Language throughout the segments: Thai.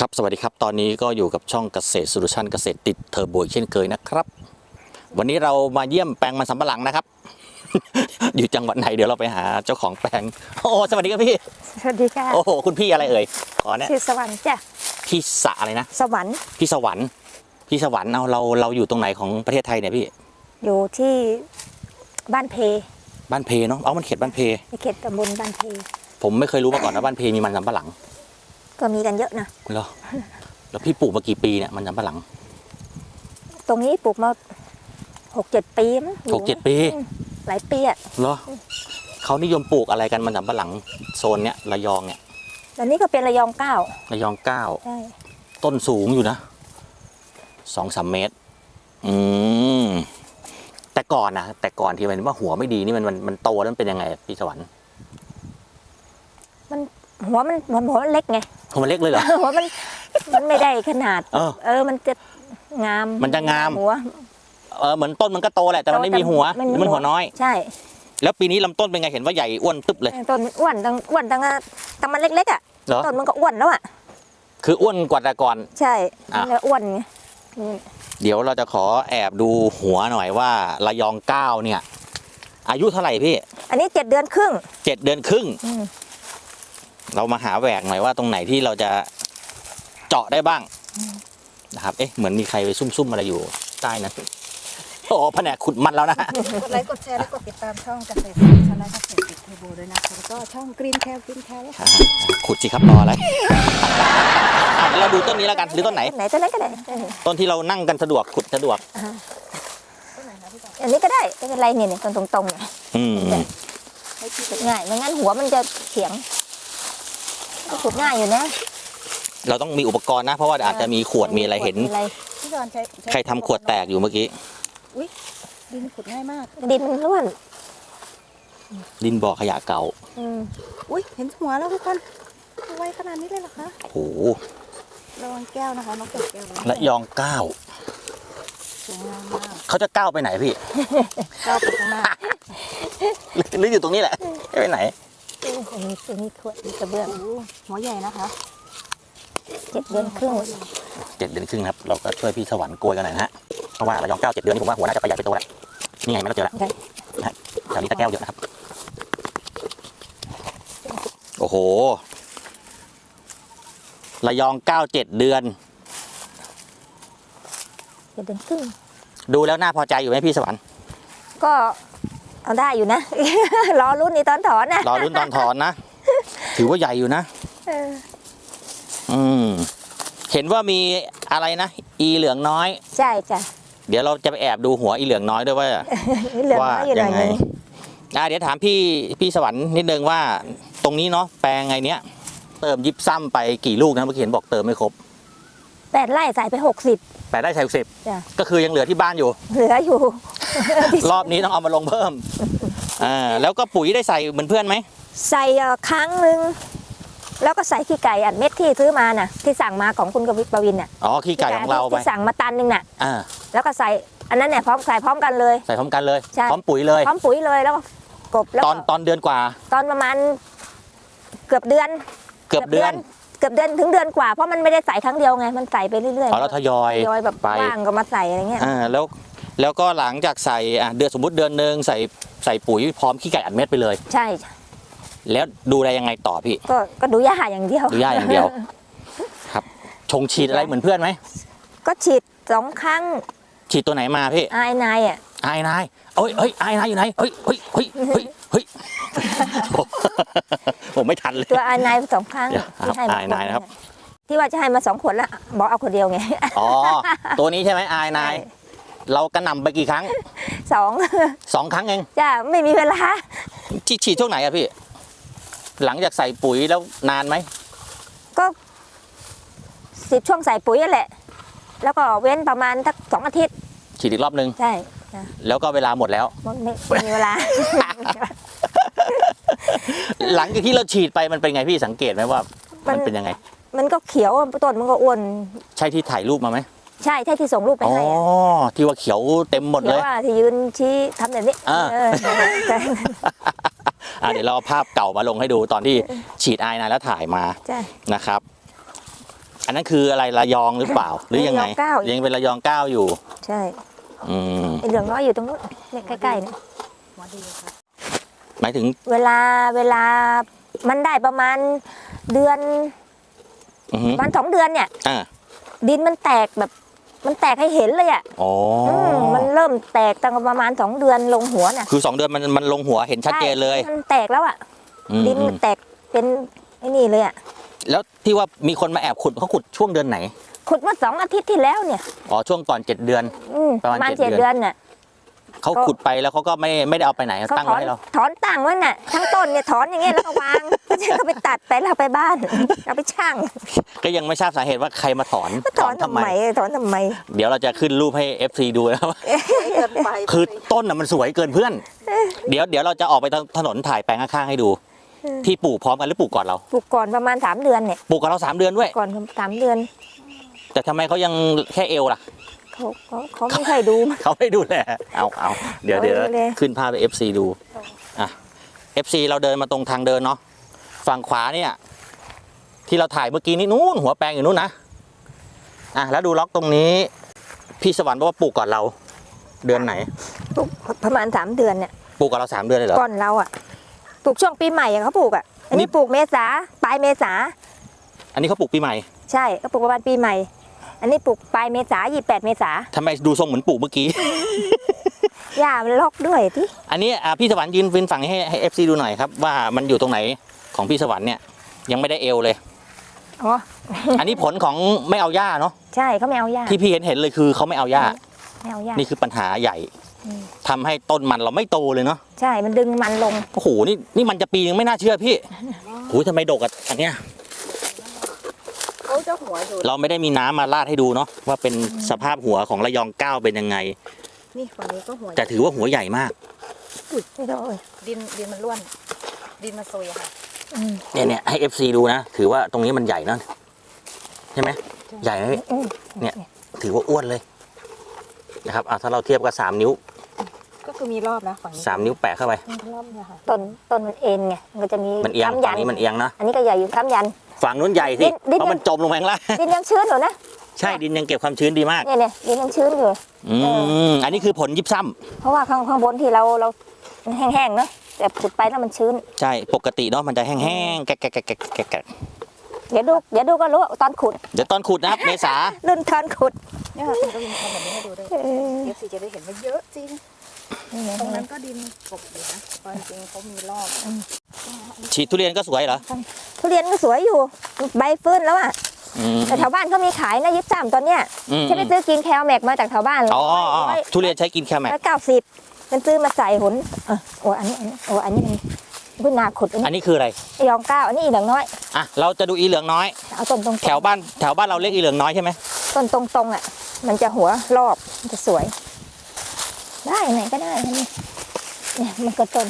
ครับสวัสดีครับ ตอนนี้ก็อยู่กับช่องเกษตรโซลูชันเกษตรติดเทอร์โบอีกเช่นเคยนะครับ วันนี้เรามาเยี่ยมแปลงมันสำปะหลังนะครับ อยู่จังหวัดไหนเดี๋ยวเราไปหาเจ้าของแปลง โอ้สวัสดีครับพี่ สวัสดีค่ะ โอ้โหคุณพี่อะไรเอ่ยขอเนี่ยชื่อสวรรค์จ้ะพี่สะอะไรนะสวรรค์พี่สวรรค์พี่สวรรค์เอาเราเราอยู่ตรงไหนของประเทศไทยเนี่ยพี่ อยู่ที่บ้านเพ บ้านเพเนาะเอามันเขตบ้านเพในเขตตำบลบ้านเพผมไม่เคยรู้มาก่อนนะบ้านเพมีมันสำปะหลัง ก็มีกันเยอะนะเหรอแล้วพี่ปลูกมากี่ปีเนี่ยมันสำปะหลัง ตรงนี้ปลูกมาหกเจ็ดปีมั้งอยู่หกเจ็ดปีอืมหลายปีอะเหรอเขานิยมปลูกอะไรกันมันสำปะหลังโซนเนี้ยระยองเนี่ยตอนนี้ก็เป็นระยองเก้าระยองเก้าใช่ต้นสูงอยู่นะสองสามเมตร อืมแต่ก่อนนะแต่ก่อนที่มันว่าหัวไม่ดีนี่มันมันมันโตแล้วมันเป็นยังไงพี่สวรรค์มันหัวมันหัวหัวมันเล็กไง หัวมันเล็กเลยเหรอ หัวมันมันไม่ได้ขนาด เออ เออมันจะงาม มันจะงาม หัว เออเหมือนต้นมันก็โตแหละแต่มันไม่มีหัวไมันหัวน้อย ใช่ แล้วปีนี้ลำต้นเป็นไงเห็นว่าใหญ่อ้วนตึ๊บเลย ต้นมันอ้วนตั้งอ้วนตั้งตั้งมันเล็กๆอะเหรอต้นมันก็อ้วนแล้วอะ คืออ้วนกว่าแต่ก่อน ใช่อะมันเลยอ้วนไงนี่เดี๋ยวเราจะขอแอบดูหัวหน่อยว่าระยองเก้าเนี่ย อายุเท่าไหร่พี่ อันนี้เจ็ดเดือนครึ่งเจ็ดเดือนครึ่งอืม เรามาหาแหวกหน่อยว่าตรงไหนที่เราจะเจาะได้บ้างนะครับ เอ๊ะเหมือนมีใครไปซุ่มๆอะไรอยู่ใต้นั้นโอ้แผนกขุดมันแล้วนะกดไลค์กดแชร์และกดติดตามช่องเกษตรชนะเกษตรติดเทอร์โบด้วยนะคะแล้วก็ช่องกรีนแคลกรีนแคลแล้วอ่าขุดสิครับรออะไรอะเดี๋ยวเราดูต้นนี้แล้วกันหรือต้นไหน ไหนต้นไหนก็ได้เออต้นที่เรานั่งกันสะดวกขุดสะดวก อันนี้ก็ได้ไม่เป็นไรเนี่ยเนี่ยต้นตรงๆเนี่ยอืมขุดง่ายไม่งั้นหัวมันจะเฉียง ก็ขุดง่ายอยู่นะเราต้องมีอุปกรณ์นะ เพราะว่าอาจจะมีขวดมีอะไรเห็นมีอะไรพี่จอนใช้ใครทำขวดแตกอยู่เมื่อกี้ ดินขุดง่ายมาก ดินมันร่วนดินบ่อขยะเก่าอืมอุ้ยเห็นหัวแล้วทุกคนไวขนาดนี้เลยเหรอคะโอ้โหระวังแก้วนะคะน้องเกิดแก้วนะและยองเก้าสวยงามมากเขาจะก้าวไปไหนพี่ ก้าวไปข้างหน้า หรืออยู่ตรงนี้แหละไม่ไปไหน ตรงนี้ตรงนี้ขวดกระเบื้องโอ้โหหัวใหญ่นะคะเจ็ดเดือนครึ่งเจ็ดเดือนครึ่งครับ เราก็ช่วยพี่สวรรค์โกยกันหน่อยนะฮะ เพราะว่าระยองเก้าเจ็ดเดือนนี่ผมว่าหัวน่าจะประหยัดไปโตแล้วนี่ไงไม่เราเจอแล้วได้แถวนี้ตะแก้วเยอะนะครับ โอ้โห ระยองเก้าเจ็ดเดือนเจ็ดเดือนครึ่ง ดูแล้วน่าพอใจอยู่ไหมพี่สวรรค์ ก็ เอาได้อยู่นะ รอรุ่นนี้ตอนถอนนะรอรุ่นตอนถอนนะ ถือว่าใหญ่อยู่นะเอออืมเห็นว่ามีอะไรนะ อีเหลืองน้อย ใช่จ้ะเดี๋ยวเราจะไปแอบดูหัวอีเหลืองน้อยด้วยว่าเหลืองว่าน้อยอยู่หน่อยยังไงนึงอะเดี๋ยวถามพี่พี่สวรรค์นิดนึงว่า ตรงนี้เนาะแปลงไงเนี้ย เติมยิบซ้ำไปกี่ลูกนะเมื่อกี้เห็นบอกเติมไม่ครบแปดไร่ใส่ไปหกสิบแปดได้ใช้สิบจ้ะก็คือยังเหลือที่บ้านอยู่ เหลืออยู่ รอบนี้ต้องเอามาลงเพิ่มอ่าแล้วก็ปุ๋ยได้ใส่เหมือนเพื่อนไหมใส่เอ่อครั้งหนึ่งแล้วก็ใส่ขี้ไก่อัดเม็ดที่ซื้อมาน่ะ ที่สั่งมาของคุณกวิทย์ปวินน่ะอ๋อขี้ไก่ของเราไปที่สั่งมาตันหนึงน่ะอ่าแล้วก็ใส่อันนั้นเนี่ยพร้อมใส่พร้อมกันเลย ใส่พร้อมกันเลยใช่พร้อมปุ๋ยเลยพร้อมปุ๋ยเลยแล้วก็กบแล้วตก็อนตอนเดือนกว่า ตอนประมาณเกือบเดือน เกือบเดือนเกือบเดือนถึงเดือนกว่าเพราะมันไม่ได้ใส่ครั้งเดียวไงมันใส่ไปเรื่อยๆอ๋อแล้วทยอยทยอยแบบไปว่างก็มาใส่อะไรเงี้ยอ่าแล้ว แล้วก็หลังจากใส่อะเดือนสมมติเดือนหนึ่งใส่ใส่ปุ๋ยพร้อมขี้ไก่อัดเม็ดไปเลย ใช่แล้วดูแลยังไงต่อพี่ ก็ก็ดูย่าอย่างเดียวดูย่าอย่างเดียว ครับ ชงฉีดอะไรเหมือนเพื่อนไหมก็ฉีดสองครั้งฉีดตัวไหนมาพี่ไอ้นายอะไอ้นายเอ้ยเอ้ยไอ้นายอยู่ไหนเฮ้ยเฮ้ยเฮ้ยเฮ้ยเฮ้ยผมไม่ทันเลยตัวไอ้นายสองครั้งเดี๋ยวครับที่ให้มาไอ้นายนะครับ ที่ว่าจะให้มาสองขวดละบอกเอาคนเดียวไงอ๋อตัวนี้ใช่ไหมไอ้นายใช่ เรากระหน่ำไปกี่ครั้งสองสองครั้งเองจ้าไม่มีเวลาฉีดฉีดช่วงไหนอะพี่ หลังจากใส่ปุ๋ยแล้วนานไหมก็สิบช่วงใส่ปุ๋ยนั่นแหละ แล้วก็เว้นประมาณสักสองอาทิตย์ ฉีดอีกรอบนึงใช่แล้วก็เวลาหมดแล้วไม่ไม่ไม่มีเวลา หลังจากที่เราฉีดไปมันเป็นไงพี่สังเกตไหมว่า มันมัน เป็นยังไง มันก็เขียวต้นมันก็อ้วนใช่ที่ถ่ายรูปมาไหม ใช่ใช่ที่ส่งรูปไปอ๋อให้อะที่ว่าเขียวเต็มหมดเดี๋เลยวย ว่าที่ยืนชี้ทำแบบนี้อ่า เออใช่ อะเดี๋ยวเราเอาภาพเก่ามาลงให้ดูตอนที่ฉีดไอายนายแล้วถ่ายมาใช่ นะครับ อันนั้นคืออะไรระยองหรือเปล่า หรือยังไงระยองเก้า ยังเป็นระยองเก้าอยู่ ใช่อืมไอ้เหลืองน้อยอยู่ตรงนู้นเนี่ยใกล้ๆเนี่ยหัวดีค่ะหมายถึงเวลาเวลามันได้ประมาณเดือนอือหือประมาณสองเดือนเนี่ย อ่าดินมันแตกแบบ มันแตกให้เห็นเลยอะอ๋ออมมันเริ่มแตกตั้งประมาณสองเดือนลงหัวน่ะคือสองเดือนมันมันลงหัวเห็นชัดเจนเลยใช่มันแตกแล้วอะ อืมดินอืมัมนแตกเป็นไอ้นี่เลยอะ แล้วที่ว่ามีคนมาแอบขุดเขาขุดช่วงเดือนไหนขุดเมื่อสองอาทิตย์ที่แล้วเนี่ย อ๋อช่วงก่อนเจ็ดเดือน อืมประมาณเจ็ดเจ็ดเดืเดืออนนน่ะ เขาก็ขุดไปแล้วเขาก็ไม่ไม่ได้เอาไปไหนเขาตั้งถอไว้นให้เรา ถอนต่างไว้น่ะ ทั้งต้นเนี่ยถอนอย่างเงี้ยแล้วก็วางฉันก็ไปตัดไปแล้วเอาไปบ้านเอาไปช่างก็ยังไม่ทราบสาเหตุว่าใครมาถอนถอนทำไมถอนทำไม เดี๋ยวเราจะขึ้นรูปให้ FC ดูนะว่า เกินไปคือต้นน่ะมันสวยเกินเพื่อน เดี๋ยวเดี๋ยวเราจะออกไปถนนถ่ายแปลงข้างๆให้ดูเออพี่ปลูกพร้อมกันหรือปลูกก่อนเราปลูกก่อนประมาณสามเดือนเนี่ยปลูกกับเราสามเดือนด้วย ก่อนสามเดือนแต่ทำไมเขายังแค่เอวล่ะ เขาเขาเขาไม่ค่อยดู เขาไม่ดูแลเอาเอาเดี๋ยวเขาเดี๋ยวไม่ดูแล ขึ้นภาพไป FC ดูอะ FC เราเดินมาตรงทางเดินเนาะฝั่งขวาเนี่ย ที่เราถ่ายเมื่อกี้นี้นู้นหัวแปลงอยู่นู้นนะอะแล้วดูล็อกตรงนี้ พี่สวรรค์บอกว่าปลูกก่อนเรา เดือนไหนปลูกประมาณสามเดือนเนี่ยปลูกกับเราสามเดือนเลยเหรอ ก่อนเราอะปลูกช่วงปีใหม่อะเขาปลูกอะอันนี่ นี้ปลูกเมษาปลายเมษาอันนี้เขาปลูกปีใหม่ ใช่ก็ปลูกประมาณปีใหม่ อันนี้ปลูกปลายเมษายี่แปดเมษาทำไมดูทรงเหมือนปลูกเมื่อกี้ หญ้ามันล็อกด้วยที่อันนี้อะพี่สวรรค์ยืนฟินฝั่งให้ให้ FC ดูหน่อยครับ ว่ามันอยู่ตรงไหนของพี่สวรรค์เนี่ย ยังไม่ได้เอวเลย อ๋อ อันนี้ผลของไม่เอาหญ้าเนาะใช่เขาไม่เอาหญ้าที่พี่เห็นเห็นเลยคือเขาไม่เอาหญ้า ไม่เอาหญ้า นี่คือปัญหาใหญ่อืม ทำให้ต้นมันเราไม่โตเลยเนาะใช่มันดึงมันลงโอ้โหนี่นี่มันจะปีนึงไม่น่าเชื่อพี่โอ้ยทำไมดกอะอันเนี้ย เขาจะหัวอยู่เราไม่ได้มีน้ำมาราดให้ดูเนาะว่าเป็นสภาพหัวของระยองเก้าเป็นยังไง นี่ฝั่งนี้ก็หัวแต่ถือว่าหัวใหญ่มากไม่ได้เลยดินดินมันร่วน ดินมันซุยอะค่ะอืมเนี่ยเนี่ยให้ FC ดูนะถือว่าตรงนี้มันใหญ่เนอะใช่ไหมใหญ่ไหมพี่อืมเนี่ยถือว่าอ้วนเลยนะครับอะถ้าเราเทียบกับสามนิ้วก็คือมีรอบนะฝั่งนี้สามนิ้วแปะเข้าไปรอบเนี่ยค่ะต้นต้นมันเอ็นไงมันก็จะมีมันเอียงค้ำยัฝั่งนี้มันเอียงนะอันนี้ก็ใหญ่อยู่ค้ำยัน ฝั่งนู้นใหญ่สิดินดิน เพราะมันจมลงไปข้างล่างดินยังชื้นอยู่นะใช่ดินยังเก็บความชื้นดีมากเนี่ยเนี่ยดินยังชื้นอยู่ อืมอันนี้คือผลยิบซ้ำเพราะว่าข้างข้างบนที่เราเราแห้งๆเนาะแต่ขุดไปแล้วมันชื้นใช่ปกติเนาะมันจะแห้งๆแกะแกะแกะแกะแกะแกะเดี๋ยวดูเดี๋ยวดูก็รู้ตอนขุดเดี๋ยวตอนขุดนะครับเมษารุ่นตอนขุดเนี่ยค่ะคุณกวินทำแบบนี้ให้ดูด้วยเออ เอฟซีจะได้เห็นว่าเยอะจริง นี่ไงตรงนั้นก็ดินกบอยู่นะตอนจริงเขามีรอบฉีดทุเรียนก็สวยเหรอ ทุเรียนก็สวยอยู่ ใบฟื้นแล้วอะอืมแต่แถวบ้านเขามีขายนะยิบซ้ำตอนเนี้ยอืมฉันไปซื้อกินแคลแม็กมาจากแถวบ้านอ๋ออ๋อร้อยทุเรียนใช้กินแคลแมกร้อยเก้าสิบฉันซื้อมาใส่หุนเออโอ้อันนี้อันนี้โอ้อันนี้มันพื้นนาขุดอันอันนี้นี้คืออะไรยองเก้าอันนี้อีเหลืองน้อยอะเราจะดูอีเหลืองน้อยเอาต้นตรงๆแถวบ้านแถวบ้านเราเรียกอีเหลืองน้อยใช่ไหมต้นตรงๆอะ มันจะหัวรอบมันจะสวย ได้ไหนก็ได้อันนี้เนี่ยมันก็ต้น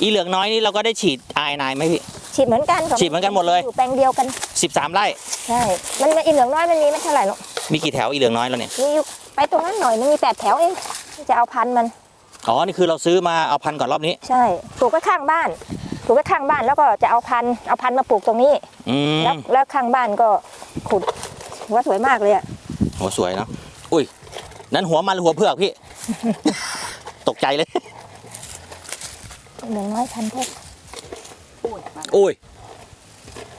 อีเหลืองน้อยนี่เราก็ได้ฉีดไอไนไหมพี่ ฉีดเหมือนกันกับฉีดเหมือนกันหมดเลย อยู่แปลงเดียวกันสิบสามไร่ ใช่มันอีเหลืองน้อยมันมีไม่เท่าไหร่หรอกมีกี่แถวอีเหลืองน้อยแล้วเนี่ย มีอยู่ไปตรงนั้นหน่อยมันมีแปดแถวเองจะเอาพันธุ์มัน อ๋อ นี่คือเราซื้อมาเอาพันธุ์ก่อนรอบนี้ ใช่ปลูกไว้ข้างบ้านปลูกไว้ข้างบ้านแล้วก็จะเอาพันธุ์เอาพันธุ์มาปลูกตรงนี้ อืมแล้วแล้วข้างบ้านก็ขุดหัวสวยมากเลยอะโหสวยเนาะ อุ้ย นั่นหัวมันหรือหัวเผือกพี่ ตกใจเลยเหลืองน้อยพันธุ์พวกอุ้ยมาอุ้ย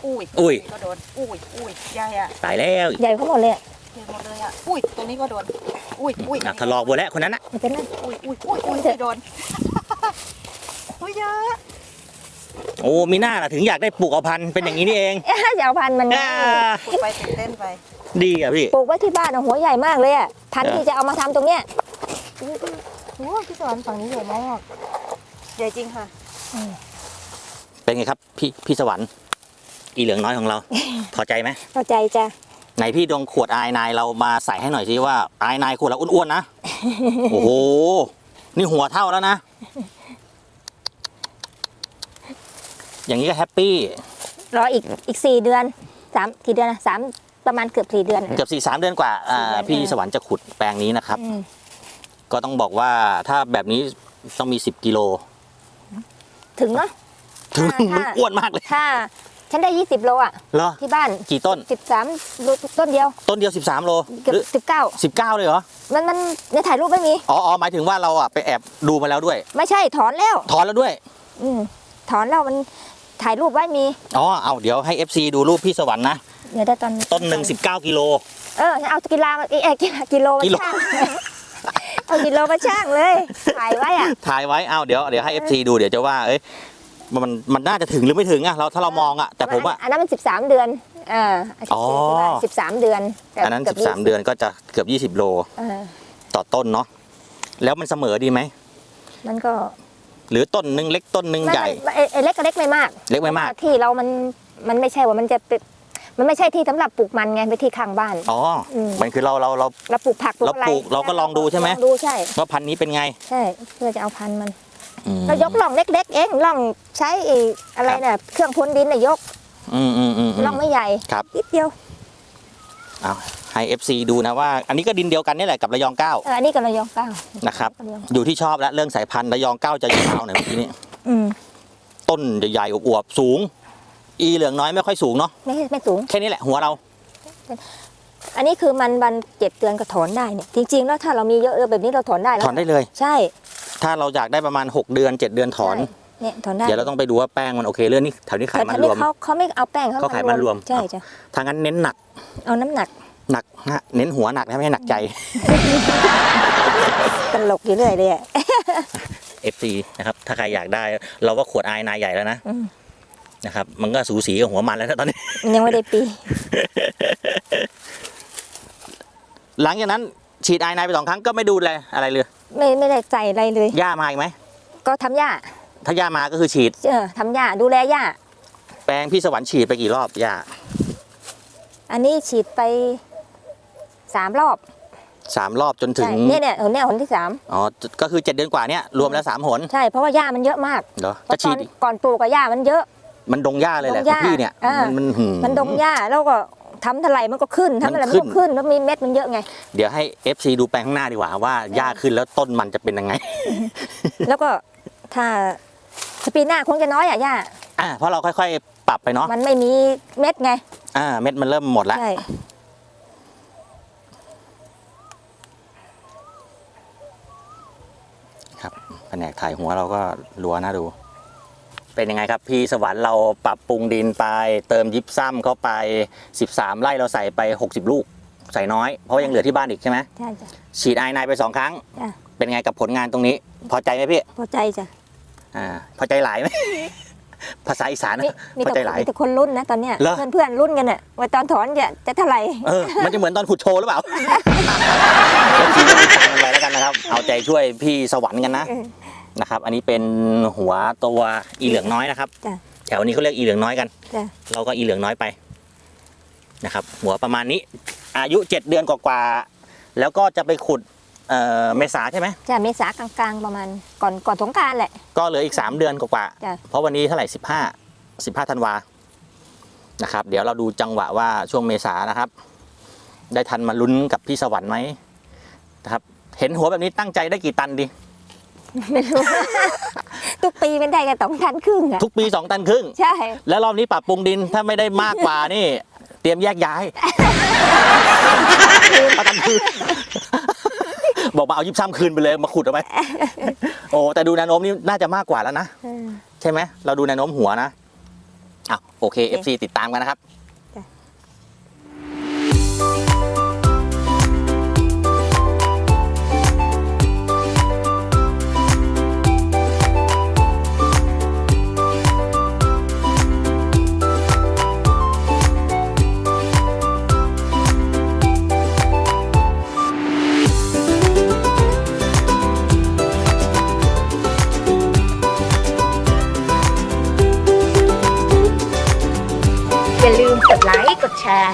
อุ้ยอุ้ย ก็โดน อุ้ยอุ้ยใหญ่อะตายแล้วใหญ่เขาหมดเลยอะเห็นหมดเลยอะอุ้ยตรงนี้ก็โดน อุ้ยอุ้ยหนักทะลอกหมดแล้วคนนั้นอะไม่เป็นไรอุ้ยอุ้ยอุ้ยอุ้ยไม่โดน อุ้ยเยอะโอ้มีหน้าล่ะถึงอยากได้ปลูกเอาพันธุ์เป็นอย่างนี้นี่เองเอ๊ะจะเอาพันธุ์มันอ่าพูดไปตื่นเต้นไป ดีอะพี่ปลูกไว้ที่บ้านอะหัวใหญ่มากเลยอะพันธุ์เออที่จะเอามาทำตรงเนี้ย โอ้พี่สอนฝั่งนี้ใหญ่มากใหญ่จริงค่ะเป็นไงครับ พี่พี่สวรรค์อีเหลืองน้อยของเรา พอใจไหมเข้าใจจ้ะไหนพี่ดองขวดไอไนเรามาใส่ให้หน่อยสิว่าไอไนขวดเราอ้วนๆนะโอ้โหนี่หัวเท่าแล้วนะ อย่างนี้ก็แฮปปี้รออีกอีกสี่เดือนสามกี่เดือนนะสามประมาณเกือบสี่เดือนอะเกือบสี่สามเดือนกว่าอ่าสี่เดือนพี่เออสวรรค์จะขุดแปลงนี้นะครับอืม ก็ต้องบอกว่าถ้าแบบนี้ต้องมี 10กิโลถึงเนาะถึงถ้าอ้วนมากเลยถ้าฉันได้ 20 โลอะเหรอที่บ้านกี่ต้น 13โลต้นเดียว ต้นเดียว 13 โลเกือหรือบ19 19 เลยเหรอ มันมันในถ่ายรูปไม่มี อ๋ออ๋อหมายถึงว่าเราอะไปแอบดูมาแล้วด้วย ไม่ใช่ถอนแล้ว ถอนแล้วด้วย อืมถอนแล้วมันถ่ายรูปไว้มี อ๋อ เอาเดี๋ยวให้ FC ดูรูปพี่สวรรค์นะ เดี๋ยวได้ตอนต้นหนึ่ง19 กิโล เออเอากิโลมาเอยกิโลกิโลมากิโลช่าง เอากิโลมาช่างเลยถ่ายไว้อะถ่ายไว้เอาเดี๋ยวเดี๋ยวให้ FC ดูเดี๋ยวจะว่าเอ้ยมันมันน่าจะถึงหรือไม่ถึงอะเราถ้าเรามองอะแต่ผมอะอันนั้นมัน13เดือนเอออ๋อสิบสามเดือนแต่อันนั้นกืบ13เดือนก็จะเกือบ20โลเออต่อต้นเนาะแล้วมันเสมอดีไหมมันก็ หรือต้นหนึ่งเล็กต้นหนึ่งใหญ่มันมันไอ้ไอ้เล็กก็เล็กไม่มาก เล็กไม่มากที่เรามันมันไม่ใช่ว่ามันจะเป็น มันไม่ใช่ที่สำหรับปลูกมันไงเป็นที่ข้างบ้าน อ๋ออม มันคือเราเราเรา เราปลูกผักปลูกอะไรเราปลูกเราก็ลองดูใช่ไหม ลองดูใช่ ว่าพันธุ์นี้เป็นไงใช่ เพื่อจะเอาพันธุ์มัน อืม เรายกล่องเล็ก ๆ เองล่องใช้ไอ้อะไรเนี่ยเครื่องพ่นดินเนี่ยยกอืมอืมอืมอืม ล่องไม่ใหญ่ครับ นิดเดียวเอาให้ FC ดูนะว่า อันนี้ก็ดินเดียวกันนี่แหละกับระยองเก้าเอออันนี้กับระยองเก้านะครับระยองอยู่ที่ชอบแล้วเรื่องสายพันธุ์ระยองเก้าจะยาวหน่อยเมื่อกี้นี้อืมต้นใหญ่ๆอวบๆสูง อีเหลืองน้อยไม่ค่อยสูงเนาะไม่ไม่สูง แค่นี้แหละหัวเรา อันนี้คือมันวันเจ็ดเดือนก็ถอนได้เนี่ยจริงๆแล้วถ้าเรามีเยอะๆแบบนี้เราถอนได้แล้วถอนได้เลย ใช่ถ้าเราอยากได้ประมาณ 6 เดือน 7 เดือนถอนใช่เนี่ยถอนได้เดี๋ยวเราต้องไปดูว่าแป้งมันโอเคเรื่องนี้แถวนี้ขายแต่มันทีรนี้วมเขาเขาไม่เอาแป้งเขาขายมันรวมใช่จ้ะทางนั้นเน้นหนัก เอาน้ำหนักหนักนะเน้นหัวหนักนะไม่ให้หนักใจตลกอยู่เรื่อยเลยอะ FC นะครับถ้าใครอยากได้ เราก็ขวดอายนายใหญ่แล้วนะอืม นะครับ มันก็สูสีกับหัวมันแล้วนะตอนนี้มันยังไม่ได้ปี หลังจากนั้นฉีดอายนายไปสองครั้งก็ไม่ดูแลอะไรเลย ไม่ไม่ได้ใจอะไรเลย หญ้ามาอีกไหม ก็ทำหญ้าถ้าหญ้ามาก็คือฉีด เออทำหญ้าดูแลหญ้า แปลงพี่สวรรค์ฉีดไปกี่รอบหญ้าอันนี้ฉีดไปสามรอบสามรอบจนถึงใช่เนี่ยเนี่ยหนเนี่ยหนที่สามอ๋อ ก็คือเจ็ดเดือนกว่าเนี้ยรวมแล้วสามหนใช่เพราะว่าหญ้ามันเยอะมากเหรอเพจะราะตฉีอดนอีกก่อนปลูกกับหญ้ามันเยอะ มันดงหญ้าเลยแหละดงขหอญ้า งพี่เนี่ยอ่ามัมันหื มันดงหญ้าแล้วก็ทำเท่าไหร่มันก็ขึ้นทำเท่าไหร่มัมันนขึ้ก็นขึ้นแล้วมีเม็ดมันเยอะไง เดี๋ยวให้ FC ดูแปลงข้างหน้าดีกว่าว่าหญ้าขึ้นแล้วต้นมันจะเป็นยังไง แล้วก็ถ้าสปีหน้าคงจะน้อยอะหญ้าอ่าเพราะเราค่อยๆ ปรับไปเนาะมันไม่มีเม็ดไงอ่าเม็ดมันเริ่มหมดแล้วใช่ครับแผนกถ่ายหัวเราก็รัวนะดู เป็นยังไงครับพี่สวรรค์เราปรับปรุงดินไป เติมยิปซัมเข้าไป 13 ไร่เราใส่ไป 60 ลูก ใส่น้อยเพราะยังเหลือที่บ้านอีกใช่ไหมใช่จ้ะฉีดไอนายไปสองครั้ง จ้ะเป็นไงกับผลงานตรงนี้ พอใจไหมพี่พอใจจ้ะอ่าพอใจหลายไหม ภาษาอีสานมีนะมีพอใจแต่หลาย มีแต่คนรุ่นนะตอนเนี้ยเหรอ เพื่อนเพื่อนๆรุ่นกันอะว่าตอนถอนจะจะเท่าไหร่เออ มันจะเหมือนตอนขุดโชว์หรือเปล่าทีก็ติดตามกันไปแล้วกันนะครับ เอาใจช่วยพี่สวรรค์กันนะ เออ นะครับ อันนี้เป็นหัวตัวอีเหลืองน้อยนะครับ จ้ะ แถวนี้เขาเรียกอีเหลืองน้อยกัน จ้ะ เราก็อีเหลืองน้อยไปนะครับ หัวประมาณนี้ อายุเจ็ดเดือนกว่าๆแล้วก็จะไปขุดเอ่อเมษาใช่ไหมจ้ะเมษากลางๆประมาณก่อนก่อนสงกรารแหละ ก็เหลืออีก 3 เดือนกว่าจ้ะ ๆเพราะวันนี้เท่าไหร่15 15ธันวานะครับ เดี๋ยวเราดูจังหวะว่าช่วงเมษานะครับ ได้ทันมาลุ้นกับพี่สวรรค์ไหมนะครับ เห็นหัวแบบนี้ตั้งใจได้กี่ตันดี ไม่รู้ ทุกปีมันได้กันสองตันครึ่งอะทุกปี2ตันครึ่ง ใช่ แล้วรอบนี้ปรับปรุงดินถ้าไม่ได้มากกว่านี่ เตรียมแยกย้ายเอาตันคืนบอกมาเอายิบซ้ำคืนไปเลยมาขุดเอาไปโอ้แต่ดูแนวโน้มนี่น่าจะมากกว่าแล้วนะเออใช่ไหมเราดูแนวโน้มหัวนะอะโอเค FC ติดตามกันนะครับ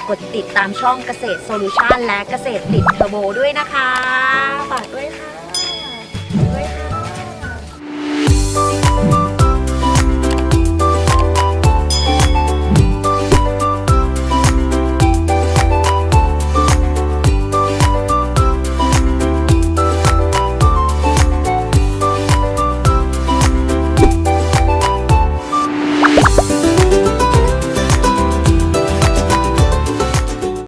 กดติดตามช่องเกษตรโซลูชันและเกษตรติดเทอร์โบด้วยนะคะ ฝากด้วยค่ะด้วยค่ะ